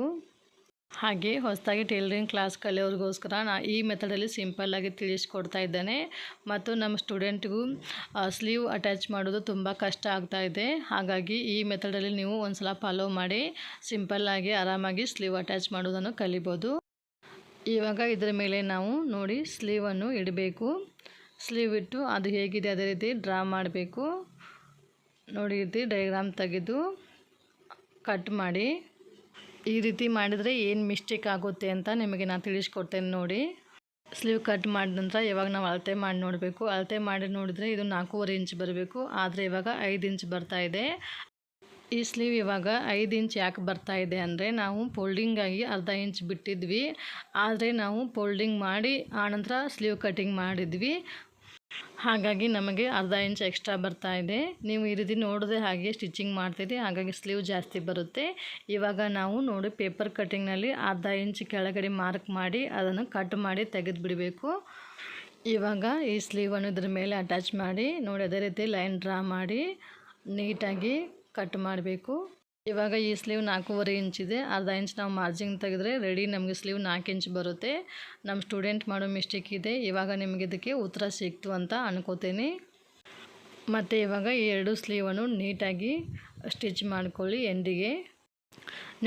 ಹಾಗೆ ಹೊಸದಾಗಿ ಟೈಲರಿಂಗ್ ಕ್ಲಾಸ್ ಕಲಿಯೋರಿಗೋಸ್ಕರ ನಾ ಈ ಮೆಥಡಲ್ಲಿ ಸಿಂಪಲ್ಲಾಗಿ ತಿಳಿಸ್ಕೊಡ್ತಾ ಇದ್ದೇನೆ. ಮತ್ತು ನಮ್ಮ ಸ್ಟೂಡೆಂಟ್ಗೂ ಸ್ಲೀವ್ ಅಟ್ಯಾಚ್ ಮಾಡೋದು ತುಂಬ ಕಷ್ಟ ಆಗ್ತಾ ಇದೆ. ಹಾಗಾಗಿ ಈ ಮೆಥಡಲ್ಲಿ ನೀವು ಒಂದು ಸಲ ಫಾಲೋ ಮಾಡಿ ಸಿಂಪಲ್ಲಾಗಿ ಆರಾಮಾಗಿ ಸ್ಲೀವ್ ಅಟ್ಯಾಚ್ ಮಾಡೋದನ್ನು ಕಲಿಬೋದು. ಇವಾಗ ಇದರ ಮೇಲೆ ನಾವು ನೋಡಿ ಸ್ಲೀವನ್ನು ಇಡಬೇಕು. ಸ್ಲೀವ್ ಇಟ್ಟು ಅದು ಹೇಗಿದೆ ಅದೇ ರೀತಿ ಡ್ರಾ ಮಾಡಬೇಕು. ನೋಡಿ ರೀತಿ ಡೈಗ್ರಾಮ್ ತೆಗೆದು ಕಟ್ ಮಾಡಿ ಈ ರೀತಿ ಮಾಡಿದರೆ ಏನು ಮಿಸ್ಟೇಕ್ ಆಗುತ್ತೆ ಅಂತ ನಿಮಗೆ ನಾನು ತಿಳಿಸ್ಕೊಡ್ತೇನೆ ನೋಡಿ. ಸ್ಲೀವ್ ಕಟ್ ಮಾಡಿದ ನಂತರ ಇವಾಗ ನಾವು ಅಳತೆ ಮಾಡಿ ನೋಡಬೇಕು. ಅಳತೆ ಮಾಡಿ ನೋಡಿದರೆ ಇದು ನಾಲ್ಕೂವರೆ ಇಂಚ್ ಬರಬೇಕು. ಆದರೆ ಇವಾಗ ಐದು ಇಂಚ್ ಬರ್ತಾ ಇದೆ. ಈ ಸ್ಲೀವ್ ಇವಾಗ ಐದು ಇಂಚ್ ಯಾಕೆ ಬರ್ತಾ ಇದೆ ಅಂದರೆ ನಾವು ಫೋಲ್ಡಿಂಗಾಗಿ ಅರ್ಧ ಇಂಚ್ ಬಿಟ್ಟಿದ್ವಿ. ಆದರೆ ನಾವು ಫೋಲ್ಡಿಂಗ್ ಮಾಡಿ ಆನಂತರ ಸ್ಲೀವ್ ಕಟಿಂಗ್ ಮಾಡಿದ್ವಿ. ಹಾಗಾಗಿ ನಮಗೆ ಅರ್ಧ ಇಂಚ್ ಎಕ್ಸ್ಟ್ರಾ ಬರ್ತಾ ಇದೆ. ನೀವು ಈ ರೀತಿ ನೋಡಿದೆ ಹಾಗೆ ಸ್ಟಿಚಿಂಗ್ ಮಾಡ್ತೀರಿ, ಹಾಗಾಗಿ ಸ್ಲೀವ್ ಜಾಸ್ತಿ ಬರುತ್ತೆ. ಇವಾಗ ನಾವು ನೋಡಿ ಪೇಪರ್ ಕಟ್ಟಿಂಗ್ನಲ್ಲಿ ಅರ್ಧ ಇಂಚ್ ಕೆಳಗಡೆ ಮಾರ್ಕ್ ಮಾಡಿ ಅದನ್ನು ಕಟ್ ಮಾಡಿ ತೆಗೆದು ಬಿಡಬೇಕು. ಇವಾಗ ಈ ಸ್ಲೀವನ್ನು ಇದ್ರ ಮೇಲೆ ಅಟ್ಯಾಚ್ ಮಾಡಿ ನೋಡಿ ಅದೇ ರೀತಿ ಲೈನ್ ಡ್ರಾ ಮಾಡಿ ನೀಟಾಗಿ ಕಟ್ ಮಾಡಬೇಕು. ಇವಾಗ ಈ ಸ್ಲೀವ್ ನಾಲ್ಕೂವರೆ ಇಂಚಿದೆ ಅರ್ಧ ಇಂಚ್ ನಾವು ಮಾರ್ಜಿನ್ ತೆಗೆದ್ರೆ ರೆಡಿ ನಮಗೆ ಸ್ಲೀವ್ ನಾಲ್ಕು ಇಂಚ್ ಬರುತ್ತೆ. ನಮ್ಮ ಸ್ಟೂಡೆಂಟ್ ಮಾಡೋ ಮಿಸ್ಟೇಕ್ ಇದೆ. ಇವಾಗ ನಿಮಗೆ ಇದಕ್ಕೆ ಉತ್ತರ ಸಿಕ್ತು ಅಂತ ಅನ್ಕೋತೀನಿ. ಮತ್ತು ಇವಾಗ ಈ ಎರಡು ಸ್ಲೀವನ್ನು ನೀಟಾಗಿ ಸ್ಟಿಚ್ ಮಾಡ್ಕೊಳ್ಳಿ ಎಂಡಿಗೆ.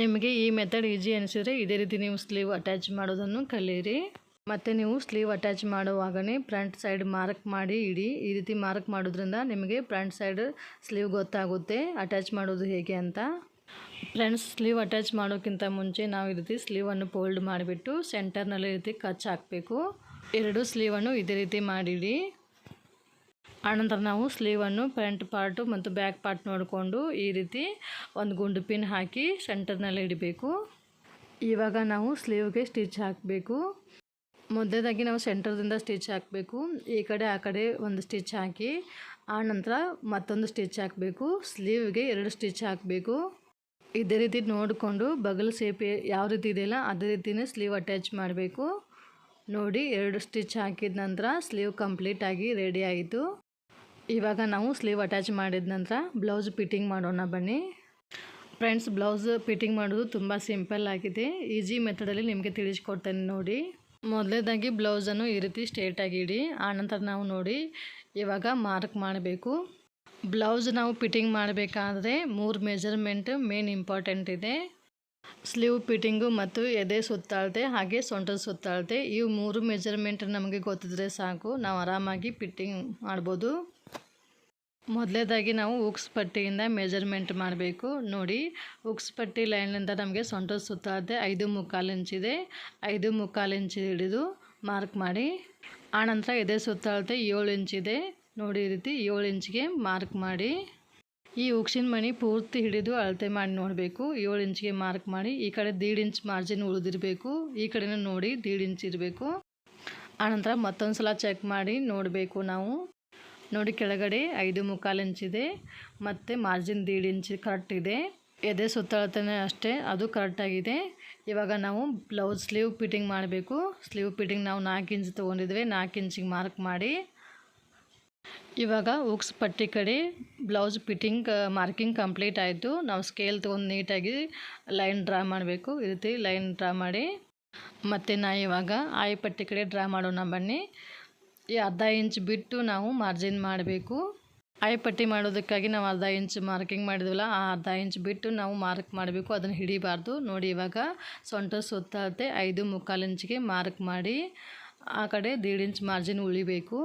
ನಿಮಗೆ ಈ ಮೆಥಡ್ ಈಜಿ ಅನಿಸಿದರೆ ಇದೇ ರೀತಿ ನೀವು ಸ್ಲೀವ್ ಅಟ್ಯಾಚ್ ಮಾಡೋದನ್ನು ಕಲೀರಿ ಮತ್ತು ನೀವು ಸ್ಲೀವ್ ಅಟ್ಯಾಚ್ ಮಾಡುವಾಗಲೇ ಫ್ರಂಟ್ ಸೈಡ್ ಮಾರ್ಕ್ ಮಾಡಿ ಇಡಿ. ಈ ರೀತಿ ಮಾರ್ಕ್ ಮಾಡೋದ್ರಿಂದ ನಿಮಗೆ ಫ್ರಂಟ್ ಸೈಡ್ ಸ್ಲೀವ್ ಗೊತ್ತಾಗುತ್ತೆ. ಅಟ್ಯಾಚ್ ಮಾಡೋದು ಹೇಗೆ ಅಂತ. ಫ್ರೆಂಡ್ಸ್ ಸ್ಲೀವ್ ಅಟ್ಯಾಚ್ ಮಾಡೋಕ್ಕಿಂತ ಮುಂಚೆ ನಾವು ಈ ರೀತಿ ಸ್ಲೀವನ್ನು ಫೋಲ್ಡ್ ಮಾಡಿಬಿಟ್ಟು ಸೆಂಟರ್ನಲ್ಲಿ ರೀತಿ ಕಚ್ ಹಾಕಬೇಕು. ಎರಡು ಸ್ಲೀವನ್ನು ಇದೇ ರೀತಿ ಮಾಡಿಡಿ. ಆನಂತರ ನಾವು ಸ್ಲೀವನ್ನು ಫ್ರಂಟ್ ಪಾರ್ಟು ಮತ್ತು ಬ್ಯಾಕ್ ಪಾರ್ಟ್ ನೋಡಿಕೊಂಡು ಈ ರೀತಿ ಒಂದು ಗುಂಡು ಪಿನ್ ಹಾಕಿ ಸೆಂಟರ್ನಲ್ಲಿ ಇಡಬೇಕು. ಇವಾಗ ನಾವು ಸ್ಲೀವ್ಗೆ ಸ್ಟಿಚ್ ಹಾಕಬೇಕು. ಮೊದಲೇದಾಗಿ ನಾವು ಸೆಂಟರ್ದಿಂದ ಸ್ಟಿಚ್ ಹಾಕಬೇಕು. ಈ ಕಡೆ, ಆ ಕಡೆ ಒಂದು ಸ್ಟಿಚ್ ಹಾಕಿ, ಆ ನಂತರ ಮತ್ತೊಂದು ಸ್ಟಿಚ್ ಹಾಕಬೇಕು. ಸ್ಲೀವ್ಗೆ ಎರಡು ಸ್ಟಿಚ್ ಹಾಕಬೇಕು. ಇದೇ ರೀತಿ ನೋಡಿಕೊಂಡು ಬಗಲ್ ಸೇಪ್ ಯಾವ ರೀತಿ ಇದೆಯಲ್ಲ ಅದೇ ರೀತಿಯೇ ಸ್ಲೀವ್ ಅಟ್ಯಾಚ್ ಮಾಡಬೇಕು. ನೋಡಿ, ಎರಡು ಸ್ಟಿಚ್ ಹಾಕಿದ ನಂತರ ಸ್ಲೀವ್ ಕಂಪ್ಲೀಟಾಗಿ ರೆಡಿ ಆಯಿತು. ಇವಾಗ ನಾವು ಸ್ಲೀವ್ ಅಟ್ಯಾಚ್ ಮಾಡಿದ ನಂತರ ಬ್ಲೌಸ್ ಫಿಟ್ಟಿಂಗ್ ಮಾಡೋಣ ಬನ್ನಿ. ಫ್ರೆಂಡ್ಸ್, ಬ್ಲೌಸ್ ಫಿಟ್ಟಿಂಗ್ ಮಾಡೋದು ತುಂಬ ಸಿಂಪಲ್ ಆಗಿದೆ. ಈಸಿ ಮೆಥಡಲ್ಲಿ ನಿಮಗೆ ತಿಳಿಸ್ಕೊಡ್ತೇನೆ ನೋಡಿ. ಮೊದಲೇದಾಗಿ ಬ್ಲೌಸನ್ನು ಈ ರೀತಿ ಸ್ಟ್ರೇಟಾಗಿ ಇಡಿ. ಆನಂತರ ನಾವು ನೋಡಿ ಇವಾಗ ಮಾರ್ಕ್ ಮಾಡಬೇಕು. ಬ್ಲೌಸ್ ನಾವು ಫಿಟ್ಟಿಂಗ್ ಮಾಡಬೇಕಾದ್ರೆ ಮೂರು ಮೆಜರ್ಮೆಂಟ್ ಮೇನ್ ಇಂಪಾರ್ಟೆಂಟ್ ಇದೆ. ಸ್ಲೀವ್ ಫಿಟ್ಟಿಂಗು ಮತ್ತು ಎದೆ ಸುತ್ತಾಳತೆ ಹಾಗೆ ಸೊಂಟದ ಸುತ್ತಾಳತೆ ಇವು ಮೂರು ಮೆಜರ್ಮೆಂಟ್ ನಮಗೆ ಗೊತ್ತಿದ್ರೆ ಸಾಕು. ನಾವು ಆರಾಮಾಗಿ ಫಿಟ್ಟಿಂಗ್ ಮಾಡ್ಬೋದು. ಮೊದಲೇದಾಗಿ ನಾವು ಉಕ್ಸ್ ಪಟ್ಟಿಯಿಂದ ಮೆಜರ್ಮೆಂಟ್ ಮಾಡಬೇಕು. ನೋಡಿ, ಉಕ್ಸ್ ಪಟ್ಟಿ ಲೈನಿಂದ ನಮಗೆ ಸೊಂಟದ ಸುತ್ತಾದೆ ಐದು ಮುಕ್ಕಾಲು ಇಂಚಿದೆ ಐದು ಮುಕ್ಕಾಲು ಇಂಚು ಹಿಡಿದು ಮಾರ್ಕ್ ಮಾಡಿ. ಆನಂತರ ಎದೆ ಸುತ್ತಾಳತೆ ಏಳು ಇಂಚಿದೆ ನೋಡಿ, ಈ ರೀತಿ ಏಳು ಇಂಚಿಗೆ ಮಾರ್ಕ್ ಮಾಡಿ. ಈ ಉಕ್ಸಿನ ಮಣಿ ಪೂರ್ತಿ ಹಿಡಿದು ಅಳತೆ ಮಾಡಿ ನೋಡಬೇಕು. ಏಳು ಇಂಚಿಗೆ ಮಾರ್ಕ್ ಮಾಡಿ. ಈ ಕಡೆ ದೀಡ್ ಇಂಚ್ ಮಾರ್ಜಿನ್ ಉಳಿದಿರಬೇಕು. ಈ ಕಡೆನೂ ನೋಡಿ ದೀಡ್ ಇಂಚ್ ಇರಬೇಕು. ಆನಂತರ ಮತ್ತೊಂದು ಸಲ ಚೆಕ್ ಮಾಡಿ ನೋಡಬೇಕು ನಾವು. ನೋಡಿ ಕೆಳಗಡೆ ಐದು ಮುಕ್ಕಾಲು ಇಂಚಿದೆ ಮತ್ತು ಮಾರ್ಜಿನ್ ದೀಡ್ ಇಂಚ್ ಕರೆಕ್ಟ್ ಇದೆ. ಎದೆ ಸುತ್ತಳತನೇ ಅಷ್ಟೇ, ಅದು ಕರೆಕ್ಟಾಗಿದೆ ಇವಾಗ ನಾವು ಬ್ಲೌಸ್ ಸ್ಲೀವ್ ಫಿಟ್ಟಿಂಗ್ ಮಾಡಬೇಕು. ಸ್ಲೀವ್ ಫಿಟ್ಟಿಂಗ್ ನಾವು ನಾಲ್ಕು ಇಂಚ್ ತೊಗೊಂಡಿದ್ವಿ, ನಾಲ್ಕು ಇಂಚಿಗೆ ಮಾರ್ಕ್ ಮಾಡಿ. ಇವಾಗ ಉಕ್ಸ್ ಪಟ್ಟಿ ಕಡೆ ಬ್ಲೌಸ್ ಫಿಟ್ಟಿಂಗ್ ಮಾರ್ಕಿಂಗ್ ಕಂಪ್ಲೀಟ್ ಆಯಿತು. ನಾವು ಸ್ಕೇಲ್ ತೊಗೊಂಡು ನೀಟಾಗಿ ಲೈನ್ ಡ್ರಾ ಮಾಡಬೇಕು. ಈ ರೀತಿ ಲೈನ್ ಡ್ರಾ ಮಾಡಿ. ಮತ್ತು ನಾ ಇವಾಗ ಆಯಿ ಪಟ್ಟಿ ಕಡೆ ಡ್ರಾ ಮಾಡೋಣ ಬನ್ನಿ. ಈ ಅರ್ಧ ಇಂಚ್ ಬಿಟ್ಟು ನಾವು ಮಾರ್ಜಿನ್ ಮಾಡಬೇಕು. ಪಟ್ಟಿ ಮಾಡೋದಕ್ಕಾಗಿ ನಾವು ಅರ್ಧ ಇಂಚ್ ಮಾರ್ಕಿಂಗ್ ಮಾಡಿದ್ವಲ್ಲ, ಆ ಅರ್ಧ ಇಂಚ್ ಬಿಟ್ಟು ನಾವು ಮಾರ್ಕ್ ಮಾಡಬೇಕು. ಅದನ್ನು ಹಿಡಿಬಾರ್ದು. ನೋಡಿ ಇವಾಗ ಸೊಂಟ ಸುತ್ತಳತೆ ಐದು ಮುಕ್ಕಾಲು ಇಂಚಿಗೆ ಮಾರ್ಕ್ ಮಾಡಿ ಆ ಕಡೆ ದೀಡ್ ಇಂಚ್ ಮಾರ್ಜಿನ್ ಉಳಿಬೇಕು.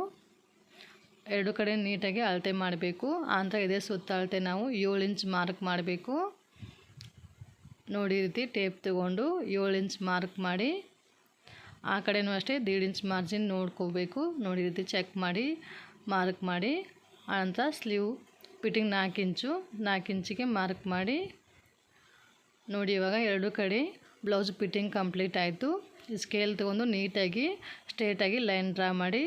ಎರಡು ಕಡೆ ನೀಟಾಗಿ ಅಳತೆ ಮಾಡಬೇಕು. ಆನಂತರ ಇದೇ ಸುತ್ತ ನಾವು ಏಳು ಇಂಚ್ ಮಾರ್ಕ್ ಮಾಡಬೇಕು. ನೋಡಿ ರೀತಿ ಟೇಪ್ ತಗೊಂಡು ಏಳು ಇಂಚ್ ಮಾರ್ಕ್ ಮಾಡಿ ಆ ಕಡೆಯೂ ಅಷ್ಟೇ ದೀಡ್ ಇಂಚ್ ಮಾರ್ಜಿನ್ ನೋಡ್ಕೋಬೇಕು. ನೋಡಿ ರೀತಿ ಚೆಕ್ ಮಾಡಿ ಮಾರ್ಕ್ ಮಾಡಿ ಆನಂತರ ಸ್ಲೀವ್ ಫಿಟ್ಟಿಂಗ್ ನಾಲ್ಕು ಇಂಚು, ನಾಲ್ಕು ಇಂಚಿಗೆ ಮಾರ್ಕ್ ಮಾಡಿ. ನೋಡಿ, ಇವಾಗ ಎರಡು ಕಡೆ ಬ್ಲೌಸ್ ಫಿಟ್ಟಿಂಗ್ ಕಂಪ್ಲೀಟ್ ಆಯಿತು. ಸ್ಕೇಲ್ ತೊಗೊಂಡು ನೀಟಾಗಿ ಸ್ಟ್ರೇಟಾಗಿ ಲೈನ್ ಡ್ರಾ ಮಾಡಿ.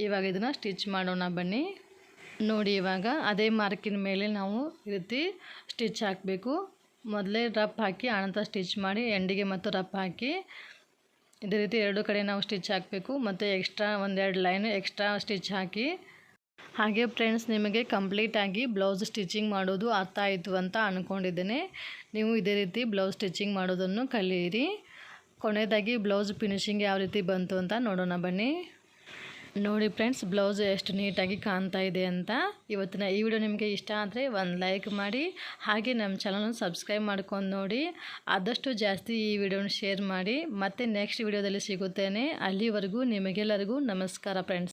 ಇವಾಗ ಇದನ್ನು ಸ್ಟಿಚ್ ಮಾಡೋಣ ಬನ್ನಿ. ನೋಡಿ, ಇವಾಗ ಅದೇ ಮಾರ್ಕಿನ ಮೇಲೆ ನಾವು ಈ ರೀತಿ ಸ್ಟಿಚ್ ಹಾಕಬೇಕು. ಮೊದಲೇ ರಪ್ ಹಾಕಿ ಆನಂತರ ಸ್ಟಿಚ್ ಮಾಡಿ ಎಂಡಿಗೆ ಮತ್ತು ರಪ್ ಹಾಕಿ ಇದೇ ರೀತಿ ಎರಡು ಕಡೆ ನಾವು ಸ್ಟಿಚ್ ಹಾಕಬೇಕು ಮತ್ತು ಎಕ್ಸ್ಟ್ರಾ ಒಂದೆರಡು ಲೈನ್ ಎಕ್ಸ್ಟ್ರಾ ಸ್ಟಿಚ್ ಹಾಕಿ. ಹಾಗೆ ಫ್ರೆಂಡ್ಸ್ ನಿಮಗೆ ಕಂಪ್ಲೀಟಾಗಿ ಬ್ಲೌಸ್ ಸ್ಟಿಚಿಂಗ್ ಮಾಡೋದು ಅರ್ಥ ಆಯಿತು ಅಂತ ಅಂದ್ಕೊಂಡಿದ್ದೇನೆ ನೀವು ಇದೇ ರೀತಿ ಬ್ಲೌಸ್ ಸ್ಟಿಚಿಂಗ್ ಮಾಡೋದನ್ನು ಕಲಿಯಿರಿ. ಕೊನೆಯದಾಗಿ ಬ್ಲೌಸ್ ಫಿನಿಶಿಂಗ್ ಯಾವ ರೀತಿ ಬಂತು ಅಂತ ನೋಡೋಣ ಬನ್ನಿ. ನೋಡಿ ಫ್ರೆಂಡ್ಸ್, ಬ್ಲೌಸ್ ಎಷ್ಟು ನೀಟಾಗಿ ಕಾಣ್ತಾ ಇದೆ ಅಂತ ಇವತ್ತಿನ ಈ ವಿಡಿಯೋ ನಿಮಗೆ ಇಷ್ಟ ಆದರೆ ಒಂದು ಲೈಕ್ ಮಾಡಿ, ಹಾಗೆ ನಮ್ಮ ಚಾನಲ್ನ ಸಬ್ಸ್ಕ್ರೈಬ್ ಮಾಡ್ಕೊಂಡು ನೋಡಿ. ಆದಷ್ಟು ಜಾಸ್ತಿ ಈ ವಿಡಿಯೋನ ಶೇರ್ ಮಾಡಿ. ಮತ್ತೆ ನೆಕ್ಸ್ಟ್ ವಿಡಿಯೋದಲ್ಲಿ ಸಿಗುತ್ತೇನೆ. ಅಲ್ಲಿವರೆಗೂ ನಿಮಗೆಲ್ಲರಿಗೂ ನಮಸ್ಕಾರ ಫ್ರೆಂಡ್ಸ್